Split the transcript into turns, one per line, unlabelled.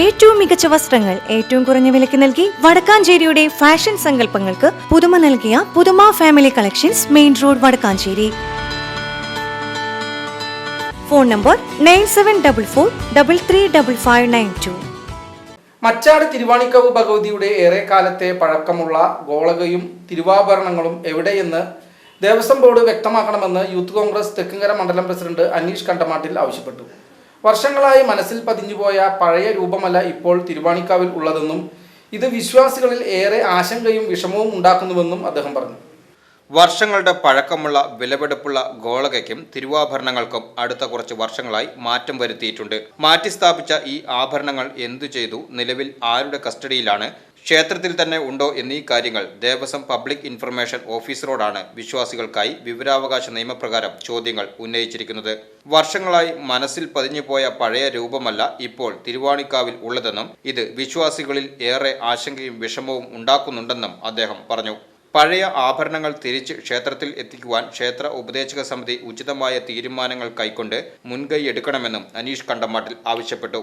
ഏറ്റവും മികച്ച വസ്ത്രങ്ങൾ ഏറ്റവും കുറഞ്ഞ വിലയ്ക്ക് നൽകി വടക്കാഞ്ചേരിയുടെ ഫാഷൻ സങ്കല്പങ്ങൾക്ക് പുതുമ നൽകിയ പുതുമ family collections main road Vadakkanchery. Phone number nine seven double four double three double five nine two
Machad Thiruvanikkavu ഭഗവതിയുടെ ഏറെ കാലത്തെ പഴക്കമുള്ള ഗോളകയും തിരുവാഭരണങ്ങളും എവിടെയെന്ന് ദേവസ്വം ബോർഡ് വ്യക്തമാക്കണമെന്ന് യൂത്ത് കോൺഗ്രസ് തെക്കുംകര മണ്ഡലം പ്രസിഡന്റ് അനീഷ് കണ്ടമാട്ടിൽ ആവശ്യപ്പെട്ടു. വർഷങ്ങളായി മനസ്സിൽ പതിഞ്ഞുപോയ പഴയ രൂപമല്ല ഇപ്പോൾ തിരുവാണിക്കാവിൽ ഉള്ളതെന്നും ഇത് വിശ്വാസികളിൽ ഏറെ ആശങ്കയും വിഷമവും ഉണ്ടാക്കുന്നുവെന്നും അദ്ദേഹം പറഞ്ഞു.
വർഷങ്ങളുടെ പഴക്കമുള്ള വിലപിടിപ്പുള്ള ഗോളകയ്ക്കും തിരുവാഭരണങ്ങൾക്കും അടുത്ത കുറച്ച് വർഷങ്ങളായി മാറ്റം വരുത്തിയിട്ടുണ്ട്. മാറ്റിസ്ഥാപിച്ച ഈ ആഭരണങ്ങൾ എന്തു ചെയ്തു? നിലവിൽ ആരുടെ കസ്റ്റഡിയിലാണ്? ക്ഷേത്രത്തിൽ തന്നെ ഉണ്ടോ എന്നീ കാര്യങ്ങൾ ദേവസ്വം പബ്ലിക് ഇൻഫർമേഷൻ ഓഫീസറോടാണ് വിശ്വാസികൾക്കായി വിവരാവകാശ നിയമപ്രകാരം ചോദ്യങ്ങൾ ഉന്നയിച്ചിരിക്കുന്നത്. വർഷങ്ങളായി മനസ്സിൽ പതിഞ്ഞുപോയ പഴയ രൂപമല്ല ഇപ്പോൾ തിരുവാണിക്കാവിൽ ഉള്ളതെന്നും ഇത് വിശ്വാസികളിൽ ഏറെ ആശങ്കയും വിഷമവും ഉണ്ടാക്കുന്നുണ്ടെന്നും അദ്ദേഹം പറഞ്ഞു. പഴയ ആഭരണങ്ങൾ തിരിച്ച് ക്ഷേത്രത്തിൽ എത്തിക്കുവാൻ ക്ഷേത്ര ഉപദേശക സമിതി ഉചിതമായ തീരുമാനങ്ങൾ കൈക്കൊണ്ട് മുൻകൈയെടുക്കണമെന്നും അനീഷ് കണ്ടമാട്ടിൽ ആവശ്യപ്പെട്ടു.